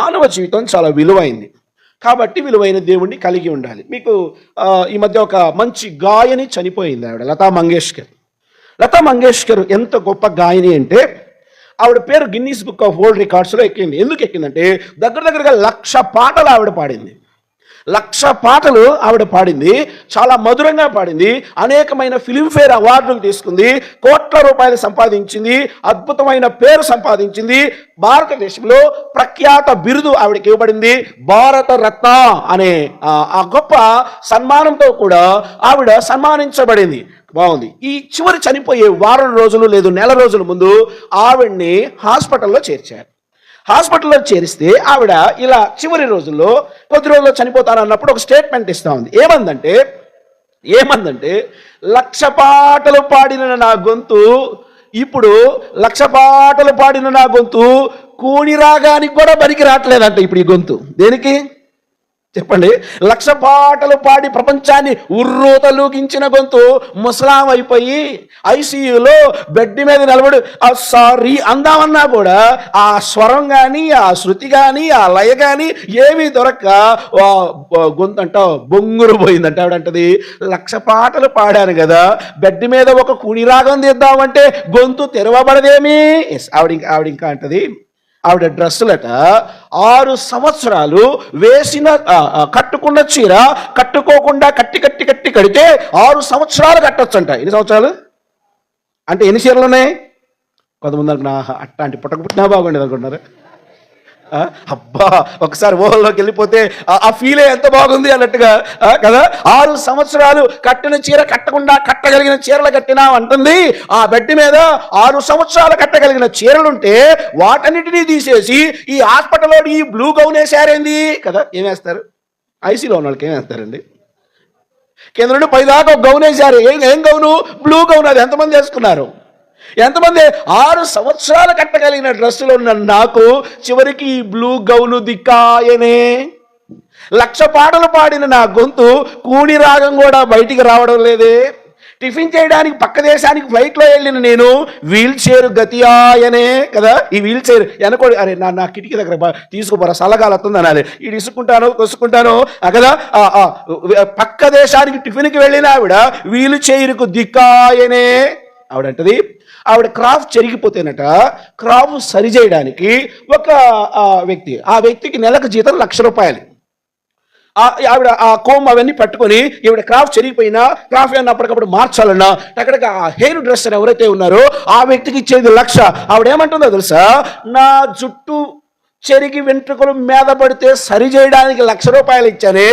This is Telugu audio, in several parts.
మానవ జీవితం చాలా విలువైంది. కాబట్టి విలువైన దేవుణ్ణి కలిగి ఉండాలి. మీకు ఈ మధ్య ఒక మంచి గాయని చనిపోయింది ఆవిడ లతా మంగేష్కర్. లతా మంగేష్కర్ ఎంత గొప్ప గాయని అంటే ఆవిడ పేరు గిన్నీస్ బుక్ ఆఫ్ వరల్డ్ రికార్డ్స్లో ఎక్కింది. ఎందుకు ఎక్కిందంటే దగ్గర దగ్గరగా లక్ష పాటలు ఆవిడ పాడింది. లక్ష పాటలు ఆవిడ పాడింది చాలా మధురంగా పాడింది అనేకమైన ఫిలింఫేర్ అవార్డులు తీసుకుంది కోట్ల రూపాయలు సంపాదించింది అద్భుతమైన పేరు సంపాదించింది. భారతదేశంలో ప్రఖ్యాత బిరుదు ఆవిడకి ఇవ్వబడింది భారత రత్న అనే ఆ గొప్ప సన్మానంతో కూడా ఆవిడ సన్మానించబడింది. బాగుంది. ఈ చివరి చనిపోయే వారం రోజులు లేదు నెల రోజుల ముందు ఆవిడ్ని హాస్పిటల్లో చేర్చారు. హాస్పిటల్లో చేరిస్తే ఆవిడ ఇలా చివరి రోజుల్లో కొద్ది రోజుల్లో చనిపోతానన్నప్పుడు ఒక స్టేట్మెంట్ ఇస్తా ఉంది. ఏమందంటే ఏమందంటే లక్ష పాటలు పాడిన నా గొంతు ఇప్పుడు లక్ష పాటలు పాడిన నా గొంతు కూని రాగానికి కూడా బరికి రావట్లేదంట ఇప్పుడు ఈ గొంతు. దేనికి? చెప్పండి. లక్ష పాటలు పాడి ప్రపంచాన్ని ఉర్రూతలూగించిన గొంతు ముసలాం అయిపోయి ఐసీయూలో బెడ్ మీద నిలబడి ఆ సారీ అందామన్నా కూడా ఆ స్వరం కానీ ఆ శృతి కానీ ఆ లయ కానీ ఏమీ దొరక్క. గొంతు అంట బొంగురు పోయిందంట. ఆవిడంటది లక్ష పాటలు పాడాను కదా బెడ్ మీద ఒక కుడి రాగం తీద్దామంటే గొంతు తెరవబడదేమి? ఎస్ ఆవిడ ఇంకా ఆవిడ ఇంకా అంటది ఆవిడ డ్రెస్సులట ఆరు సంవత్సరాలు వేసిన కట్టుకున్న చీర కట్టుకోకుండా కట్టి కట్టి కట్టి కడితే ఆరు సంవత్సరాలు కట్టొచ్చంట. ఎన్ని సంవత్సరాలు? అంటే ఎన్ని చీరలు ఉన్నాయి? కొంతమంది అనుకున్నా "ఆహా, అట్లాంటి పుట్టక పుట్టినా బాగుండేది అనుకుంటున్నారు అబ్బా ఒకసారి ఊహల్లోకి వెళ్ళిపోతే ఆ- ఫీలే ఎంత బాగుంది అన్నట్టుగా ఆ, కదా? ఆరు సంవత్సరాలు కట్టిన చీర కట్టకుండా కట్టగలిగిన చీరలు కట్టినా అంటుంది. ఆ బెడ్ మీద ఆరు సంవత్సరాలు కట్టగలిగిన చీరలుంటే వాటన్నిటినీ తీసేసి ఈ హాస్పిటల్లో ఈ బ్లూ గౌన్ వేసారేంది కదా ఏమేస్తారు ఐసీలో ఉన్న వాళ్ళకి ఏమేస్తారండి కింద నుండి పైదాకా ఒక గౌన్ వేసారు ఏం ఏం గౌను? Blue gown. అది ఎంతమంది వేసుకున్నారు? ఎంతమంది ఆరు సంవత్సరాలు కట్టగలిగిన డ్రెస్సులో ఉన్న నాకు చివరికి ఈ బ్లూ గౌను దిక్కాయనే. లక్ష పాటలు పాడిన నా గొంతు కూని రాగం కూడా బయటికి రావడం లేదే. టిఫిన్ చేయడానికి పక్క దేశానికి ఫ్లైట్లో వెళ్ళిన నేను వీల్ చైర్ గతియాయనే కదా? ఈ వీల్ చైర్ వెనకోడి అరే నా నా కిటికీ దగ్గర తీసుకుపోరా తీసుకోపోరా సలగాలు వస్తుంది అనాలి. ఇది ఇసుకుంటాను కొసుకుంటాను కదా? ఆ, ఆ, పక్క దేశానికి టిఫిన్కి వెళ్ళిన ఆవిడ వీల్ చైర్కు దిక్కాయనే. ఆవిడంటది ఆవిడ క్రాఫ్ చెరిగిపోతేనట క్రాఫ్ సరిచేయడానికి ఒక వ్యక్తి ఆ వ్యక్తికి నెలకు జీతం లక్ష రూపాయలు. ఆవిడ ఆ కోమ్ అవన్నీ పట్టుకొని ఈవిడ క్రాఫ్ చెరిగిపోయినా క్రాఫ్ ఏమన్నా అప్పటికప్పుడు మార్చాలన్నా అక్కడికి ఆ హెయిర్ డ్రెస్సర్ ఎవరైతే ఉన్నారో ఆ వ్యక్తికి ఇచ్చేది లక్ష. ఆవిడ ఏమంటుందో తెలుసా? నా జుట్టు చెరిగి వెంట్రుకలు మీద పడితే సరి చేయడానికి లక్ష రూపాయలు ఇచ్చానే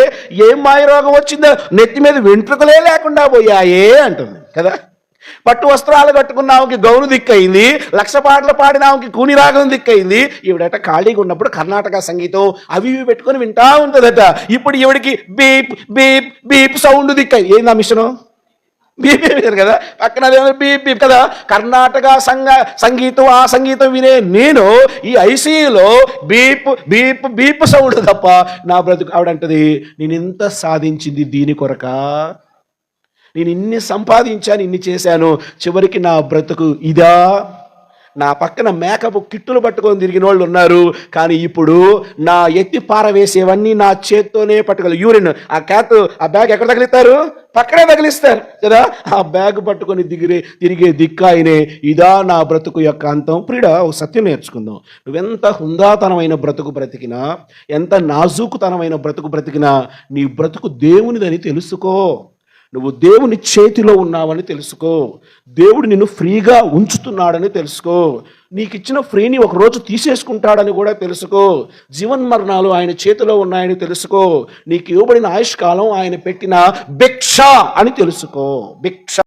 ఏం మాయరోగం వచ్చిందో? నెత్తి మీద వెంట్రుకలే లేకుండా పోయాయే అంటుంది కదా? పట్టు వస్త్రాలు కట్టుకున్న ఆమెకి గౌరు దిక్కయింది లక్ష పాటలు పాడిన కూని రాగం దిక్కయింది. ఈవిడట ఖాళీగా ఉన్నప్పుడు కర్ణాటక సంగీతం అవి ఇవి పెట్టుకొని వింటా ఉంటుందట. ఇప్పుడు ఈవిడికి బీప్ బీప్ బీప్ సౌండ్ దిక్కై ఏంది ఆ మిషను? బీపీ బీప్ కదా. పక్కన అదేమో బీప్ బీప్ కదా. కర్ణాటక సంగ సంగీతం ఆ సంగీతం వినే నేను ఈ ఐసీయూలో బీప్ బీప్ బీప్ సౌండ్ తప్ప నా బ్రతుకు ఆవిడంటది. నేను ఇంత సాధించింది దీని కొరకా? నేను ఇన్ని సంపాదించాను ఇన్ని చేశాను. చివరికి నా బ్రతుకు ఇదా? నా పక్కన మేకప్ కిట్టులు పట్టుకొని తిరిగిన వాళ్ళు ఉన్నారు. కానీ ఇప్పుడు నా ఎత్తి పారవేసేవన్నీ నా చేత్తోనే పట్టుకోవాలి. యూరిన్ ఆ క్యాత్ ఆ బ్యాగ్ ఎక్కడ తగిలిస్తారు? పక్కనే తగిలిస్తారు. కదా? ఆ బ్యాగ్ పట్టుకొని దిగిరే తిరిగే దిక్కాయనే. ఇదా నా బ్రతుకు యొక్క అంతం. ప్రిడ ఒక సత్యం నేర్చుకుందాం. నువ్వెంత హుందాతనమైన బ్రతుకు బ్రతికినా ఎంత నాజూకుతనమైన బ్రతుకు బ్రతికినా నీ బ్రతుకు దేవునిదని తెలుసుకో. నువ్వు దేవుని చేతిలో ఉన్నావని తెలుసుకో. దేవుడు నిన్ను ఫ్రీగా ఉంచుతున్నాడని తెలుసుకో. నీకు ఇచ్చిన ఫ్రీని ఒకరోజు తీసేసుకుంటాడని కూడా తెలుసుకో. జీవన్మరణాలు ఆయన చేతిలో ఉన్నాయని తెలుసుకో. నీకు ఇవ్వబడిన ఆయుష్కాలం ఆయన పెట్టిన భిక్ష అని తెలుసుకో. భిక్ష